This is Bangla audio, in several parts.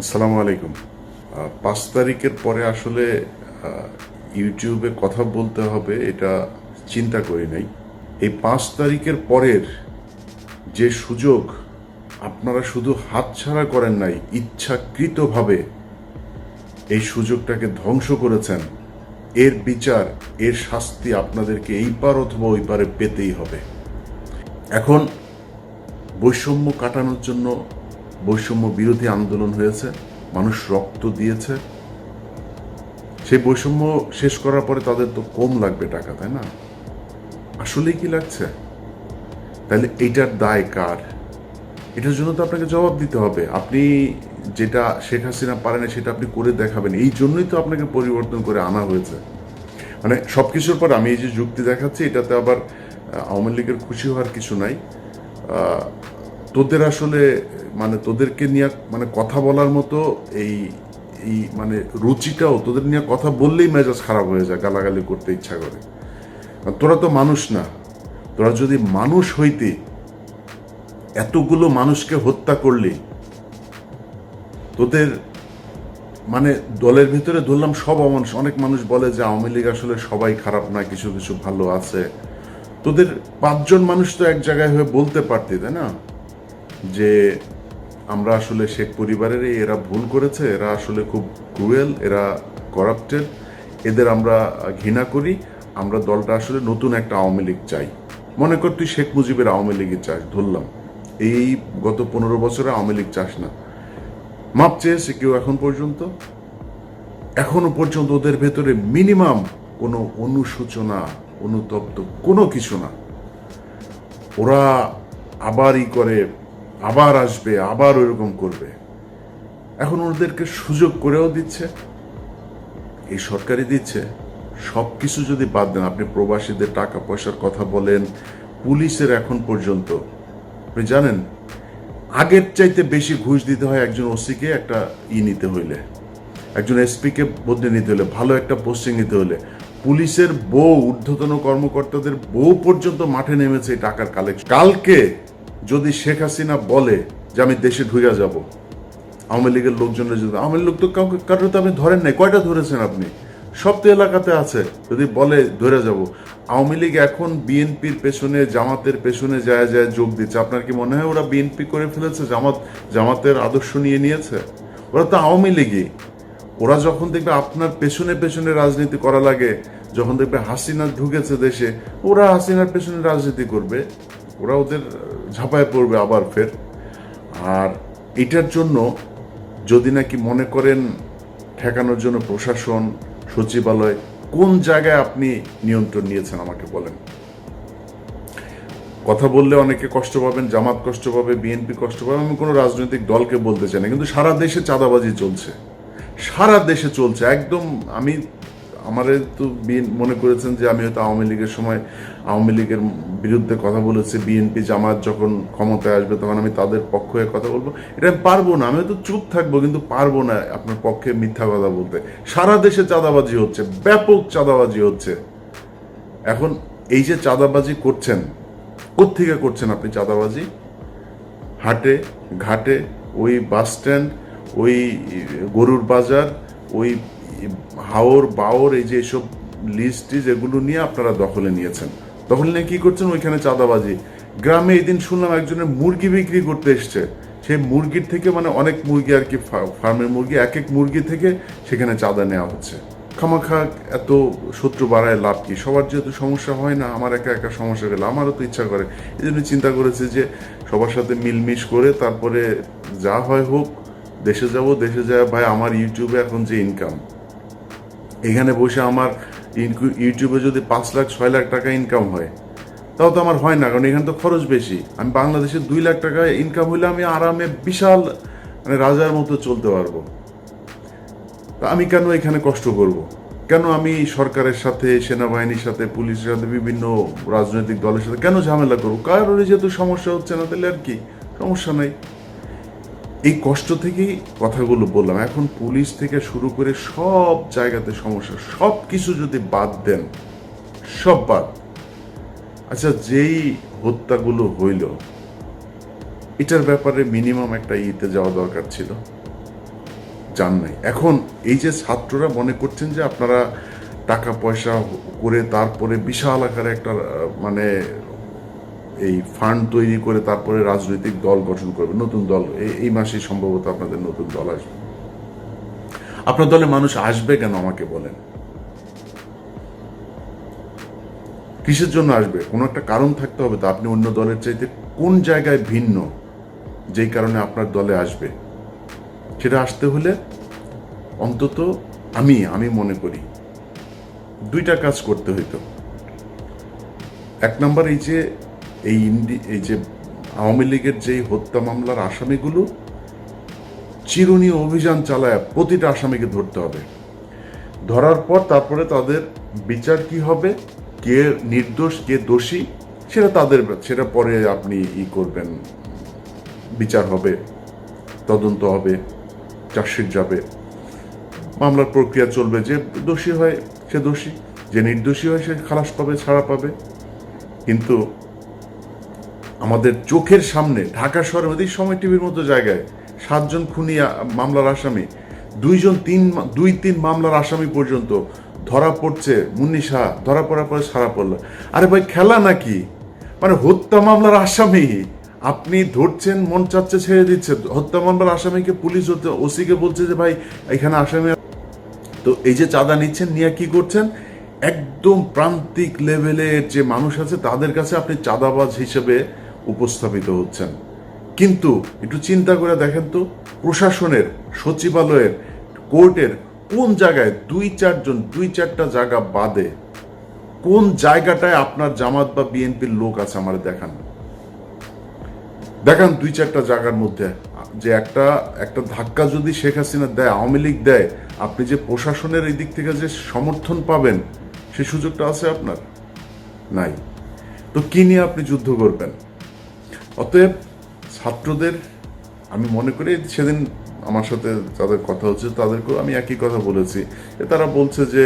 আসসালামু আলাইকুম। পাঁচ তারিখের পরে আসলে ইউটিউবে কথা বলতে হবে, এটা চিন্তা করি নাই। এই পাঁচ তারিখের পরের যে সুযোগ, আপনারা শুধু হাতছাড়া করেন নাই, ইচ্ছাকৃতভাবে এই সুযোগটাকে ধ্বংস করেছেন। এর বিচার, এর শাস্তি আপনাদেরকে এই পার অথবা ওই পারে পেতেই হবে। এখন বৈষম্য কাটানোর জন্য বৈষম্য বিরোধী আন্দোলন হয়েছে, মানুষ রক্ত দিয়েছে। সেই বৈষম্য শেষ করার পরে তাদের তো কম লাগবে টাকা, তাই না? আসলেই কি লাগছে? তাহলে এইটার দায় কার? এটার জন্য তো আপনাকে জবাব দিতে হবে। আপনি যেটা শেখ হাসিনা পারেন সেটা আপনি করে দেখাবেন। এই জন্যই তো আপনাকে পরিবর্তন করে আনা হয়েছে। মানে সব কিছুর পর আমি এই যে যুক্তি দেখাচ্ছি, এটাতে আবার আওয়ামী লীগের খুশি হওয়ার কিছু নাই। তোদের আসলে মানে তোদেরকে নিয়ে মানে কথা বলার মতো এই এই মানে রুচিটাও তোদের নিয়ে কথা বললেই মেজাজ খারাপ হয়ে যায়, গালাগালি করতে ইচ্ছা করে। তোরা তো মানুষ না। তোরা যদি মানুষ হইতে এতগুলো মানুষকে হত্যা করলি, তোদের মানে দলের ভিতরে ধরলাম সব অমানুষ, অনেক মানুষ বলে যে আওয়ামী লীগ আসলে সবাই খারাপ না কিছু কিছু ভালো আছে। তোদের পাঁচজন মানুষ তো এক জায়গায় হয়ে বলতে পারতি, তাই না? যে আমরা আসলে শেখ পরিবারের এরা ভুল করেছে, এরা আসলে খুব ক্রুয়েল এরা করাপ্টেড এদের আমরা ঘৃণা করি, আমরা দলটা আসলে নতুন একটা আওয়ামী লীগ চাই। মনে কর তুই শেখ মুজিবের আওয়ামী লীগের চাস, ধরলাম। এই গত পনেরো বছরে আওয়ামী লীগ চাস না। মাপ চেয়েছে কেউ এখন পর্যন্ত? এখনও পর্যন্ত ওদের ভেতরে মিনিমাম কোনো অনুশোচনা, অনুতপ্ত কোনো কিছু না। ওরা আবারই করে আবার আসবে, আবার ওইরকম করবে। এখন ওদেরকে সুযোগ করেও দিচ্ছে। এই সরকারি দিচ্ছে। সব কিছু যদি বাদ দেন, আপনি প্রবাসীদের টাকা পয়সার কথা বলেন, পুলিশের এখন পর্যন্ত। আপনি জানেন, আগের চাইতে বেশি ঘুষ দিতে হয় একজন ওসিকে একটা ই নিতে হইলে। একজন এসপিকে বদলে নিতে হলে ভালো একটা পোস্টিং নিতে হলে পুলিশের বউ, ঊর্ধ্বতন কর্মকর্তাদের বউ পর্যন্ত মাঠে নেমেছে টাকার কালেকশন। কালকে যদি শেখ হাসিনা বলে যে আমি দেশে ঢুকে যাব, আওয়ামী লীগের লোকজনের যদি, আওয়ামী লীগ তো কাউকে, কারোর তো আপনি ধরেন নাই, কয়টা ধরেছেন আপনি? সব তো এলাকাতে আছে, যদি বলে ধরে যাব। আওয়ামী লীগ এখন বিএনপির পেছনে, জামাতের পেছনে যায় যায় যোগ দিচ্ছে। আপনার কি মনে হয় ওরা বিএনপি করে ফেলেছে, জামাত, জামাতের আদর্শ নিয়ে নিয়েছে? ওরা তো আওয়ামী লীগই। ওরা যখন দেখবে আপনার পেছনে পেছনে রাজনীতি করা লাগে, যখন দেখবে হাসিনা ঢুকেছে দেশে, ওরা হাসিনার পেছনে রাজনীতি করবে। ওরা ওদের ঝাঁপায় পড়বে আবার ফের। আর এটার জন্য যদি নাকি মনে করেন ঠেকানোর জন্য প্রশাসন, সচিবালয়, কোন জায়গায় আপনি নিয়ন্ত্রণ নিয়েছেন আমাকে বলেন। কথা বললে অনেকে কষ্ট পাবেন, জামাত কষ্ট পাবে, বিএনপি কষ্ট পাবে, আমি কোনো রাজনৈতিক দলকে বলতে চাই না, কিন্তু সারা দেশে চাঁদাবাজি চলছে। সারা দেশে চলছে, একদম আমি আমারে তো মনে করেছেন যে আমি হয়তো আওয়ামী লীগের সময় আওয়ামী লীগের বিরুদ্ধে কথা বলেছি। বিএনপি জামাত যখন ক্ষমতায় আসবে তখন আমি তাদের পক্ষ হয়ে কথা বলব। এটা আমি পারব না, আমি হয়তো চুপ থাকব, কিন্তু পারব না আপনার পক্ষে মিথ্যা কথা বলতে। সারা দেশে চাঁদাবাজি হচ্ছে, ব্যাপক চাঁদাবাজি হচ্ছে। এখন এই যে চাঁদাবাজি করছেন, কোত্থেকে করছেন আপনি চাঁদাবাজি? হাটে, ঘাটে, ওই বাস স্ট্যান্ড, ওই গরুর বাজার, ওই হাওর, বাওর, এই যে এসব লিস্ট এগুলো নিয়ে আপনারা দখলে নিয়েছেন। দখলে নিয়ে কি করছেন? ওইখানে চাঁদাবাজি। গ্রামে এই দিন শুনলাম একজনের মুরগি বিক্রি করতে এসছে। সেই মুরগির থেকে মানে অনেক মুরগি আর কি ফার্মের মুরগি এক এক মুরগি থেকে সেখানে চাঁদা নেওয়া হচ্ছে। খামাখা এত শত্রু বাড়ায় লাভ কি? সবার যেহেতু সমস্যা হয় না, আমার একা একা সমস্যা গেলে আমারও তো ইচ্ছা করে। এই জন্য চিন্তা করেছে যে সবার সাথে মিলমিশ করে তারপরে যা হয় হোক, দেশে যাব, দেশে যায়, ভাই, আমার ইউটিউবে এখন যে ইনকাম এখানে বসে আমার ইউটিউবে যদি পাঁচ লাখ, ছয় লাখ টাকা ইনকাম হয়, তাও তো আমার হয় না, কারণ এখানে তো খরচ বেশি। আমি বাংলাদেশে দুই লাখ টাকা ইনকাম হইলে আমি আরামে বিশাল মানে রাজার মতো চলতে পারব। তা আমি কেন এখানে কষ্ট করব? কেন আমি সরকারের সাথে, সেনাবাহিনীর সাথে, পুলিশের সাথে, বিভিন্ন রাজনৈতিক দলের সাথে, কেন ঝামেলা করব? কারোর যেহেতু সমস্যা হচ্ছে না, তাহলে আর কি? সমস্যা নাই। এই কষ্ট থেকেই কথাগুলো বললাম। এখন পুলিশ থেকে শুরু করে সব জায়গাতে সমস্যা সব কিছু যদি বাদ দেন, সব বাদ। আচ্ছা যেই হত্যাগুলো হইল, এটার ব্যাপারে মিনিমাম একটা ইতে যাওয়া দরকার ছিল। যান নাই। এখন এই যে ছাত্ররা মনে করছেন যে আপনারা টাকা পয়সা করে তারপরে বিশাল আকারে একটা মানে এই ফান্ড তৈরি করে তারপরে রাজনৈতিক দল গঠন করবে, নতুন দল। এই- মাসেই সম্ভবত আপনাদের নতুন দল আসবে। আপনার দলে মানুষ আসবে কেন আমাকে বলেন? কিসের জন্য আসবে? কোনো একটা কারণ থাকতে হবে তো। আপনি অন্য দলের চাইতে কোন জায়গায় ভিন্ন যেই কারণে আপনার দলে আসবে? সেটা আসতে হলে অন্তত আমি আমি মনে করি দুইটা কাজ করতে হইতো। এক নম্বর এই যে এই ইন্ডি, এই যে আওয়ামী লীগের যে হত্যা মামলার আসামিগুলো, চিরুনি অভিযান চালায় প্রতিটা আসামিকে ধরতে হবে। ধরার পর তারপরে তাদের বিচার কি হবে, কে নির্দোষ, কে দোষী, সেটা তাদের, সেটা পরে আপনি ই করবেন। বিচার হবে, তদন্ত হবে, চার্জশিট যাবে। মামলার প্রক্রিয়া চলবে, যে দোষী হয় সে দোষী, যে নির্দোষী হয় সে খালাস পাবে, ছাড়া পাবে। কিন্তু আমাদের চোখের সামনে ঢাকা মধ্যে সময় টিভির মতো জায়গায় সাতজন খুনি মামলার আসামি, দুইজন তিন দুই তিন মামলার আসামি পর্যন্ত ধরা পড়ছে, মুন্নি শাহ ধরা পড়ার পরে সারা পড়ল। আরে ভাই, খেলা নাকি? মানে হত্যা মামলার আসামি? আপনি ধরছেন, মন চাচ্ছে ছেড়ে দিচ্ছে। হত্যা মামলার আসামিকে পুলিশ হতে ওসিকে বলছে যে, ভাই, এখানে আসামি তো এই যে চাঁদা নিচ্ছেন, নিয়ে কি করছেন? একদম প্রান্তিক লেভেলের যে মানুষ আছে, তাদের কাছে আপনি চাঁদাবাজ হিসেবে উপস্থাপিত হচ্ছেন। কিন্তু একটু চিন্তা করে দেখেন তো, প্রশাসনের, সচিবালয়ের, কোর্টের কোন জায়গায় দুই চারজন, দুই চারটা জায়গা বাদে কোন জায়গাটায় আপনার জামাত বা বিএনপির লোক আছে আমার দেখান। দেখান দুই চারটা জায়গার মধ্যে, যে একটা একটা ধাক্কা যদি শেখ হাসিনা দেয়, আওয়ামী লীগ দেয়, আপনি যে প্রশাসনের এই দিক থেকে যে সমর্থন পাবেন, সে সুযোগটা আছে আপনার? নাই। তো কি নিয়ে আপনি যুদ্ধ করবেন? অতএব ছাত্রদের, আমি মনে করি সেদিন আমার সাথে যাদের কথা হচ্ছে তাদেরকেও আমি একই কথা বলেছি। তারা বলছে যে,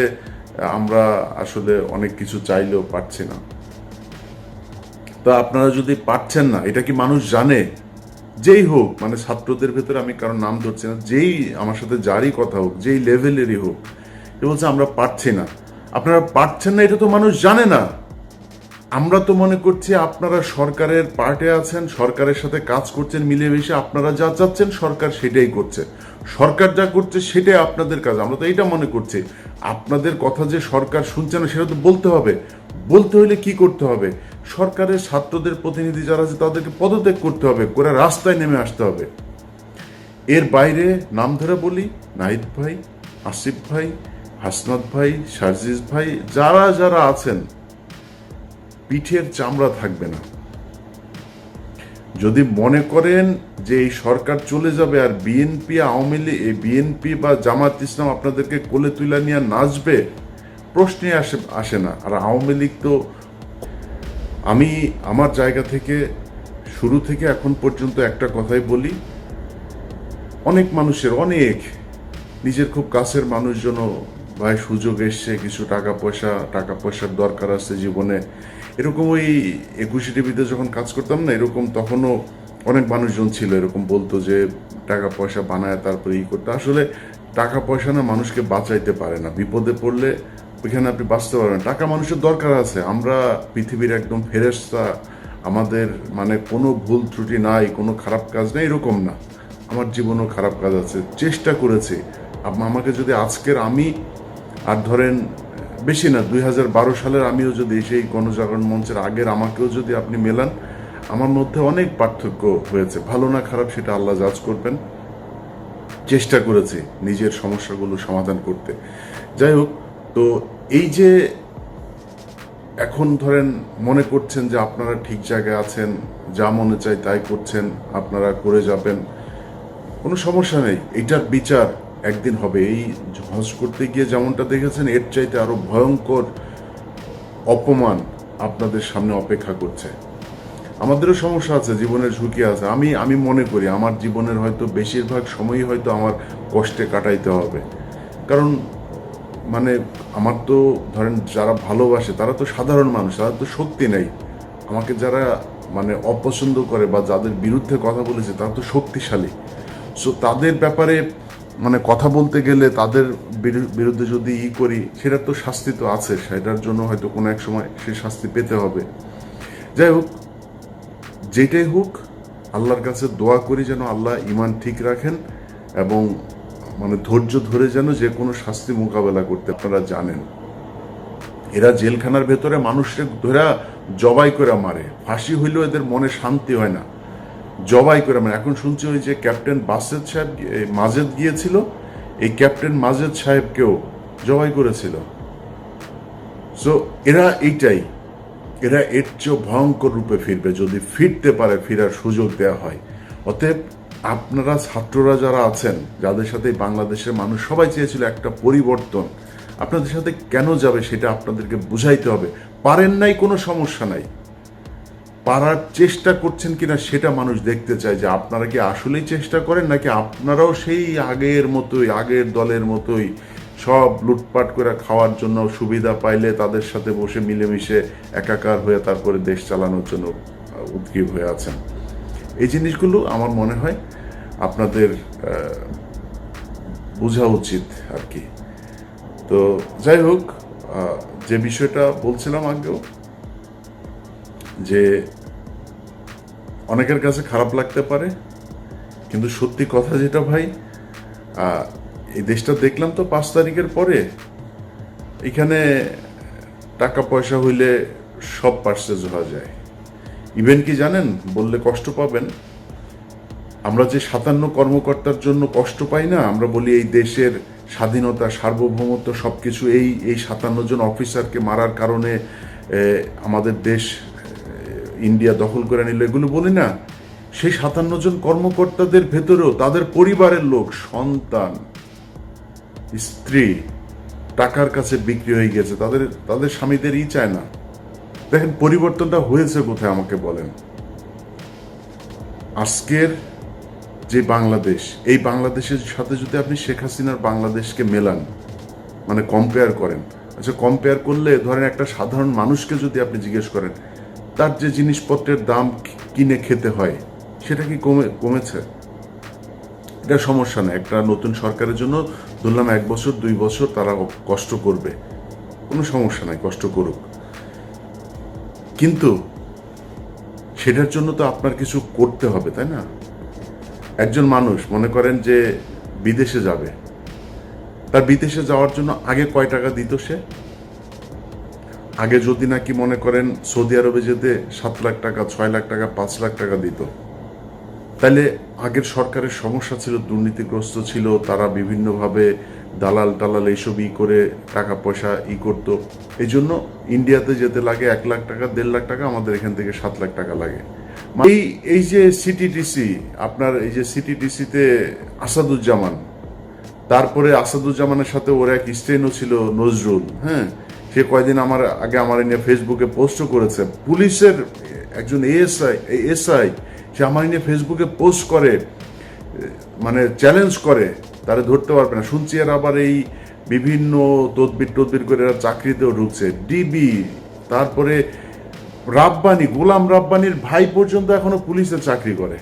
আমরা আসলে অনেক কিছু চাইলেও পারছি না। তা আপনারা যদি পারছেন না, এটা কি মানুষ জানে? যেই হোক মানে ছাত্রদের ভেতরে আমি কারণ নাম ধরছি না, যেই আমার সাথে যারই কথা হোক, যেই লেভেলেরই হোক, এ বলছে আমরা পারছি না। আপনারা পারছেন না, এটা তো মানুষ জানে না। আমরা তো মনে করছি আপনারা সরকারের পার্টে আছেন, সরকারের সাথে কাজ করছেন, মিলেমিশে আপনারা যা চাচ্ছেন সরকার সেটাই করছে। সরকার যা করছে সেটাই আপনাদের কাজ, আমরা তো এটা মনে করছি। আপনাদের কথা যে সরকার শুনছে না, সেটা তো বলতে হবে। বলতে হলে কি করতে হবে? সরকারের ছাত্রদের প্রতিনিধি যারা আছে, তাদেরকে পদত্যাগ করতে হবে, করে রাস্তায় নেমে আসতে হবে। এর বাইরে নাম ধরে বলি, নাহিদ ভাই, আসিফ ভাই, হাসনাত ভাই, সার্জিস ভাই, যারা যারা আছেন পিঠের চামড়া থাকবে না। যদি মনে করেন যে এই সরকার চলে যাবে আর বিএনপি, আওয়ামী লীগ বিএনপি বা জামাত ইসলাম আপনাদেরকে কোলে তুলে নিয়ে নাচবে প্রশ্নে আসে আসে না। আর আওয়ামী লীগ তো আমি আমার জায়গা থেকে শুরু থেকে এখন পর্যন্ত একটা কথাই বলি, অনেক মানুষের, অনেক নিজের খুব কাছের মানুষজনও ভাই, সুযোগ এসছে, কিছু টাকা পয়সা, টাকা পয়সার দরকার আছে জীবনে। এরকম ওই একুশে টিভিতে যখন কাজ করতাম না, এরকম তখনও অনেক মানুষজন ছিল, এরকম বলতো যে টাকা পয়সা বানায়, তারপরে ই করতে। আসলে টাকা পয়সা না মানুষকে বাঁচাইতে পারে না। বিপদে পড়লে ওইখানে আপনি বাঁচতে পারবেন টাকা মানুষের দরকার আছে। আমরা পৃথিবীর একদম ফেরেস্তা আমাদের মানে কোনো ভুল ত্রুটি নাই, কোনো খারাপ কাজ নেই, এরকম না। আমার জীবনেও খারাপ কাজ আছে। চেষ্টা করেছি। আমাকে যদি আজকের আমি আর ধরেন, বেশি না, দুই হাজার বারো সালের আমিও যদি সেই গণজাগরণ মঞ্চের আগের আমাকেও যদি আপনি মেলান, আমার মধ্যে অনেক পার্থক্য হয়েছে। ভালো না খারাপ সেটা আল্লাহ জাজ করবেন। চেষ্টা করেছি নিজের সমস্যাগুলো সমাধান করতে। যাই হোক, তো এই যে এখন ধরেন মনে করছেন যে আপনারা ঠিক জায়গায় আছেন, যা মনে চাই তাই করছেন, আপনারা করে যাবেন, কোনো সমস্যা নেই। এটার বিচার একদিন হবে। এই হজ করতে গিয়ে যেমনটা দেখেছেন, এর চাইতে আরও ভয়ঙ্কর অপমান আপনাদের সামনে অপেক্ষা করছে। আমাদেরও সমস্যা আছে, জীবনের ঝুঁকি আছে। আমি আমি মনে করি আমার জীবনের হয়তো বেশিরভাগ সময়ই হয়তো আমার কষ্টে কাটাইতে হবে। কারণ মানে আমার তো ধরেন যারা ভালোবাসে, তারা তো সাধারণ মানুষ, তারা তো শক্তি নেই। আমাকে যারা মানে অপছন্দ করে বা যাদের বিরুদ্ধে কথা বলেছে, তারা তো শক্তিশালী। সো তাদের ব্যাপারে মানে কথা বলতে গেলে তাদের বিরু- বিরুদ্ধে যদি ই করি, সেটার তো শাস্তি তো আছে, সেটার জন্য হয়তো কোনো এক সময় সে শাস্তি পেতে হবে। যাই হোক, যেটাই হোক, আল্লাহর কাছে দোয়া করি যেন আল্লাহ ইমান ঠিক রাখেন এবং মানে ধৈর্য ধরে যেন যে কোনো শাস্তি মোকাবেলা করতে আপনারা জানেন। এরা জেলখানার ভেতরে মানুষকে ধরা জবাই করে মারে। ফাঁসি হইলেও এদের মনে শান্তি হয় না। জবাই করে মানে এখন শুনছি ওই যে ক্যাপ্টেন বাসেদ সাহেব মাজেদ গিয়েছিল, এই ক্যাপ্টেন মাজেদ সাহেবকেও জবাই করেছিল। সো এরা এইটাই, এরা এর চেয়েও ভয়ঙ্কর রূপে ফিরবে, যদি ফিরতে পারে, ফেরার সুযোগ দেওয়া হয়। অতএব আপনারা ছাত্ররা যারা আছেন, যাদের সাথে বাংলাদেশের মানুষ সবাই চেয়েছিল একটা পরিবর্তন, আপনাদের সাথে কেন যাবে সেটা আপনাদেরকে বুঝাইতে হবে। পারেন নাই, কোনো সমস্যা নাই। পারার চেষ্টা করছেন কিনা সেটা মানুষ দেখতে চায় যে আপনারা কি আসলেই চেষ্টা করেন নাকি আপনারাও সেই আগের মতোই আগের দলের মতোই সব লুটপাট করে খাওয়ার জন্য সুবিধা পাইলে তাদের সাথে বসে মিলেমিশে একাকার হয়ে তারপরে দেশ চালানোর জন্য আহ, উদ্গ্রীব হয়ে আছেন। এই জিনিসগুলো আমার মনে হয় আপনাদের বোঝা উচিত আর কি। তো যাই হোক যে বিষয়টা বলছিলাম আগেও যে অনেকের কাছে খারাপ লাগতে পারে, কিন্তু সত্যি কথা যেটা ভাই এই দেশটা দেখলাম তো পাঁচ তারিখের পরে, এখানে টাকা পয়সা হইলে সব পার্সেজ হওয়া যায়। ইভেন কি জানেন, বললে কষ্ট পাবেন। আমরা যে সাতান্ন কর্মকর্তার জন্য কষ্ট পাই না, আমরা বলি এই দেশের স্বাধীনতা, সার্বভৌমত্ব সবকিছু এই এই সাতান্ন জন অফিসারকে মারার কারণে আমাদের দেশ ইন্ডিয়া দখল করে নিল, এগুলো বলি না। সেই সাতান্ন জন কর্মকর্তাদের ভেতরেও তাদের পরিবারের লোক, সন্তান, স্ত্রী টাকার কাছে বিক্রি হয়ে গেছে। তাদের তাদের স্বামীদেরই চায় না। দেখেন, পরিবর্তনটা হয়েছে কোথায় আমাকে বলেন। আজকের যে বাংলাদেশ, এই বাংলাদেশের সাথে যদি আপনি শেখ হাসিনার বাংলাদেশকে মেলান মানে কম্পেয়ার করেন আচ্ছা কম্পেয়ার করলে ধরেন একটা সাধারণ মানুষকে যদি আপনি জিজ্ঞেস করেন তার যে জিনিসপত্রের দাম কিনে খেতে হয়, সেটা কি কমে কমেছে? এটা সমস্যা না একটা নতুন সরকারের জন্য ধরলাম এক বছর, দুই বছর তারা কষ্ট করবে। কোনো সমস্যা নাই, কষ্ট করুক। কিন্তু সেটার জন্য তো আপনার কিছু করতে হবে, তাই না? একজন মানুষ মনে করেন যে বিদেশে যাবে। তার বিদেশে যাওয়ার জন্য আগে কয় টাকা দিত সে? আগে যদি নাকি মনে করেন সৌদি আরবে যেতে সাত লাখ টাকা, ছয় লাখ টাকা, পাঁচ লাখ টাকা দিত, তাহলে আগের সরকারের সমস্যা ছিল, দুর্নীতিগ্রস্ত ছিল, তারা বিভিন্নভাবে দালাল টালাল এইসব ই করে টাকা পয়সা ই করতো। এই জন্য ইন্ডিয়াতে যেতে লাগে এক লাখ টাকা, দেড় লাখ টাকা, আমাদের এখান থেকে সাত লাখ টাকা লাগে। এই এই যে সিটিটিসি আপনার এই যে সিটিটিসিতে আসাদুজ্জামান, তারপরে আসাদুজ্জামানের সাথে ওর এক স্টেনও ছিল নজরুল হ্যাঁ? সে কয়দিন আমার আগে আমার নিয়ে ফেসবুকে পোস্টও করেছে। পুলিশের একজন এএসআই এসআই সে আমার নিয়ে ফেসবুকে পোস্ট করে মানে চ্যালেঞ্জ করে, তারা ধরতে পারবে না। শুনছি এর আবার এই বিভিন্ন তদবির টদবির করে এরা চাকরিতেও ঢুকছে। ডিবি তারপরে রাব্বানি, গোলাম রাব্বানির ভাই পর্যন্ত এখনও পুলিশে চাকরি করে।